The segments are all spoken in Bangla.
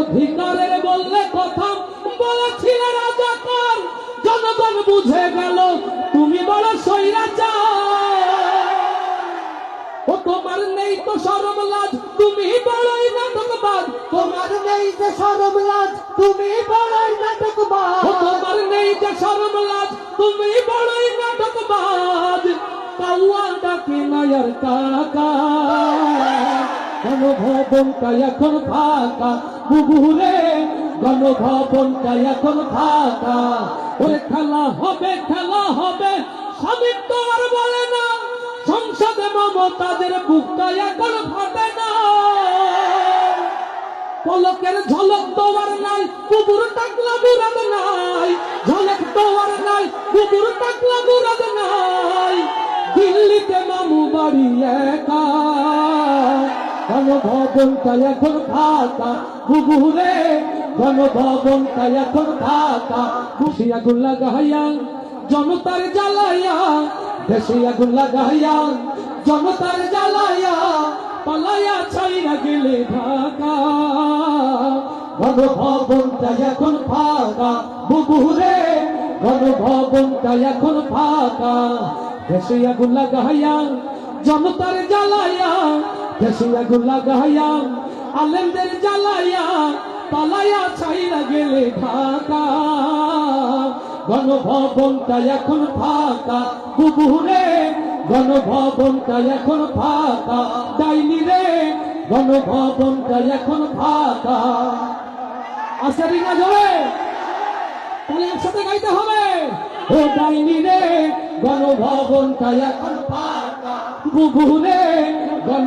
অধিকারের বললে কথা, বলেছিলে রাজাকার জনগণ বুঝে গেল, তুমি বড় সৈরাচার ও তোমার নেই তো সরম লাজ তুমি বড়ই নাটকবাজ। তোমার নেই যে সরমলাজ তুমি বড়ই নাটকবাজ। ও তোমার নেই যে সরমলাজ তুমি বড়ই নাটকবাজ। কাউয়া ডাকে নায়ার কাকা গণভবনটা এখন ফাঁকা। বুবুরে গণভবনটা এখন ফাঁকা। ওরে খেলা হবে খেলা হবে, স্বামী তো আর বলে না। সংসদে মমতাদের বুকটা এখন ফাটে না। পলকের ঝলক তোমার নাই, কুকুর টাকলা মুরাদ নাই। ঝলক তোমার নাই, কুকুর টাকলা মুরাদ নাই। দিল্লিতে মামু বাড়ি একা। গণভবনটা এখন ফাঁকা। বুবুরে গণভবনটা এখন ফাঁকা। খুশি আগুন লাগাইয়া, জনতার জ্বালাইয়া, দেশে আগুন লাগাইয়া, জনতার জ্বালাইয়া, পালাইয়া ছাইরা গেলে ঢাকা। গণভবনটা এখন ফাঁকা। বুবুরে গণভবনটা এখন ফাঁকা। দেশে আগুন লাগাইয়া, জনতার জ্বালাইয়া দেশে আগুন লাগাইয়া আলেমদের জ্বালাইয়া, পালাইয়া ছাইরা গেলে ঢাকা। গণভবনটা এখন ফাঁকা বুবুরে গণভবনটা এখন ফাঁকা। ডাইনি রে, গণভবনটা এখন ফাঁকা। আসারি না ধরে তাহলে একসাথে গাইতে হবে। ও ডাইনি রে, গণভবনটা এখন ফাঁকা বুবুরে গণ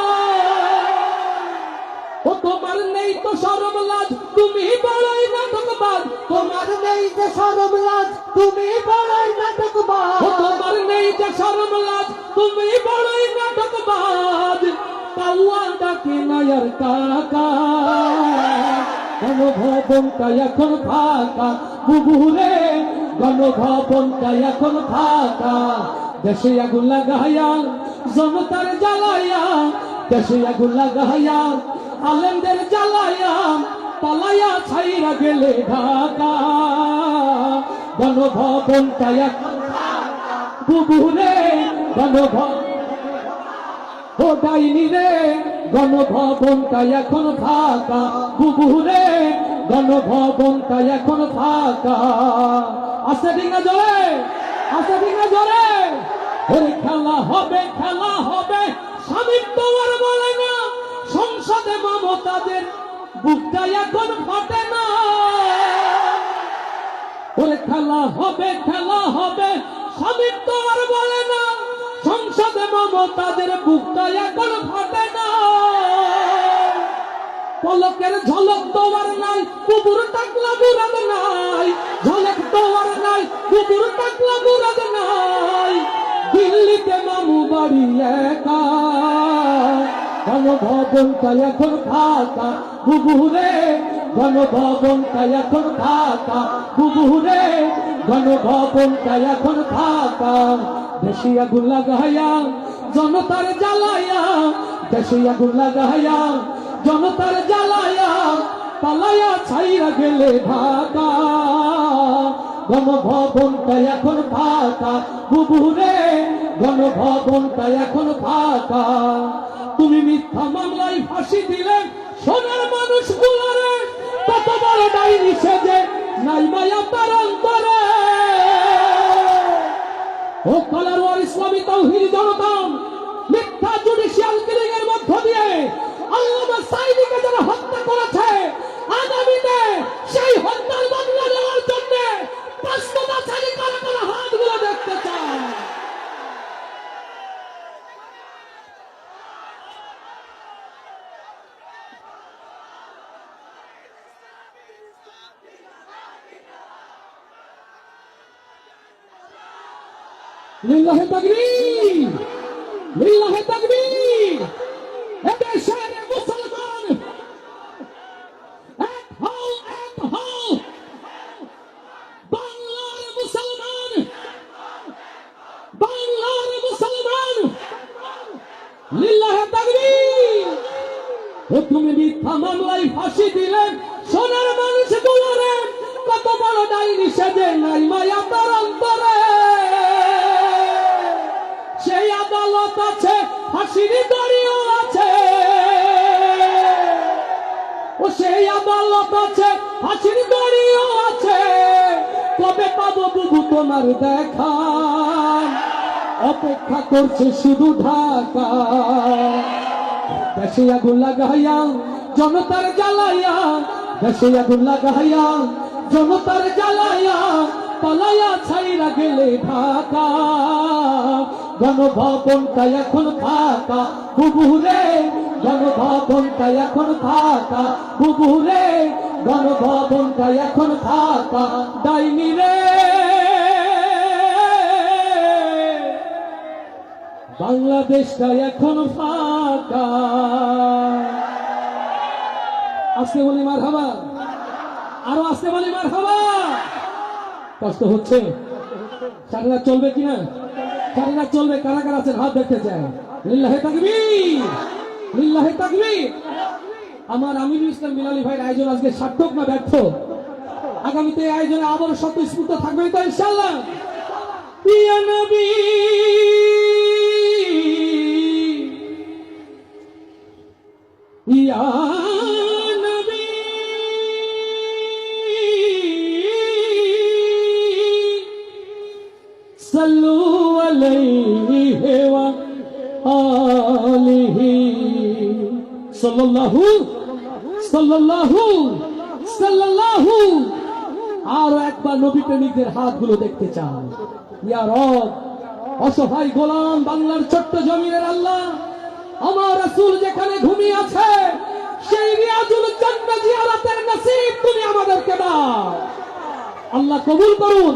তোমার নেই তো সরম লাজ তুমি বড়ই নাটকবাজ। তোমার নেই যে লাজ তুমি বড়ই নাটকবাজ। তোমার নেই যে লাজ তুমি বড়ই নাটকবাজ। কাউয়া ডাকে নায়ার কাকা। গণভবনটা এখন ফাঁকা। বুবুরে, গণভবনটা এখন ফাঁকা। দেশে আগুন লাগাইয়া জনতার জ্বালাইয়া দেশে আগুন লাগাইয়া আলেমদের জ্বালাইয়া পালাইয়া ছাইরা গেলে ঢাকা। গণভবনটা এখন বুবুরে গণভবন ও ডাইনি রে, গণভবনটা এখন ফাঁকা। বুবুরে গণভবনটা এখন ফাঁকা। আছে ডিঙা জলে আছে ডিঙা জলে ওরে খেলা হবে খেলা হবে। স্বামী তোমার বলে না। সংসদে মমতাদের বুকটা এখন ফাটে না। ওরে খেলা হবে খেলা হবে স্বামী তোমার বলে না। সংসদে মমতাদের বুকটা এখন ফাটে না। পলকের ঝলক তোমার নাই, কুকুর টাকলা মুরাদ নাই। ঝলক তোমার নাই, কুকুর টাকলা মুরাদ নাই। দিল্লিতে মামু বাড়ি একা। গণভবনটা এখন ফাঁকা। বুবুরে গণভবনটা এখন ফাঁকা। বুবুরে গণভবনটা এখন ফাঁকা। দেশি আগুন লাগাইয়া জনতার জ্বালাইয়া দেশি আগুন লাগাইয়া জনতার জ্বালাইয়া পালাইয়া ছাইরা গেলে ঢাকা। গণভবনটা এখন ফাঁকা। বুবুরে গণভবনটা এখন ফাঁকা। তুমি মিথ্যা মামলায় ফাঁসি দিলে সোনার মানুষ গুলারে তত বড় ডাইনি সেজে নাই মায়া তার অন্তরে। ও ইসলামী তৌহিদ মিথ্যা জুডিশিয়াল কিলিং এর মধ্য দিয়ে আল্লামা সাইদিকে যারা হত্যা করেছে আগামীতে সেই হত্যার মামলা নেওয়ার জন্য পাঁচটা ছাড়ি কারা কারা হাতগুলো দেখতে চায় লিল্লাহে তাকবীর লিল্লাহে তাকবীর এদেশের মুসলমান এক হও এক হও বাংলার মুসলমান বাংলার মুসলমান লিল্লাহে তাকবীর ও তুমি মিথ্যা মামলায় ফাঁসি দিলেন সোনার মানুষ গুলোরে কত বড় ডাইনি সেজে নাই মায়া তার অন্তরে আদালত আছে, ফাঁসির দড়িও আছে। ও সেই আদালত আছে, ফাঁসির দড়িও আছে। কবে পাবো বুবু তোমার দেখা? অপেক্ষা করছে শুধু ঢাকা। দেশে আগুন লাগাইয়া, জনতার জ্বালাইয়া, দেশে আগুন লাগাইয়া, জনতার জ্বালাইয়া, পালাইয়া ছাইরা গেলে ঢাকা। গণভবনটা এখন ফাঁকা। বুবুরে গণভবনটা এখন ফাঁকা। বুবুরে গণভবনটা এখন ফাঁকা। ডাইনি রে। বাংলাদেশটা এখন ফাঁকা। আজকে বলি মার হাবা আরও আসতে বলি মার হাবা কষ্ট হচ্ছে? রাত চলবে কিনা? রাত চলবে কারা কারা আছেন হাত দেখতে চায় লিল্লাহে তাকবীর লিল্লাহে তাকবীর। আমার আমিরুল ইসলাম বিলালি ভাইয়ের আয়োজন আজকে সার্থক না ব্যর্থ? আগামীতে আয়োজনে আবারও স্বতঃস্ফূর্ত থাকবে তো ইনশাল্লাহ প্রিয় নবী! সাল্লাল্লাহু সাল্লাল্লাহু সাল্লাল্লাহু। আর একবার নবী প্রেমিকদের হাতগুলো দেখতে চান। ইয়া রব, অসহায় গোলাম বাংলার ছোট্ট জমিনের আল্লাহ, আমার রাসূল যেখানে ঘুমিয়ে আছে, সেই রিয়াজুল জান্নাত জিয়ারতের নসিব তুমি আমাদেরকে দাও। আল্লাহ কবুল করুন।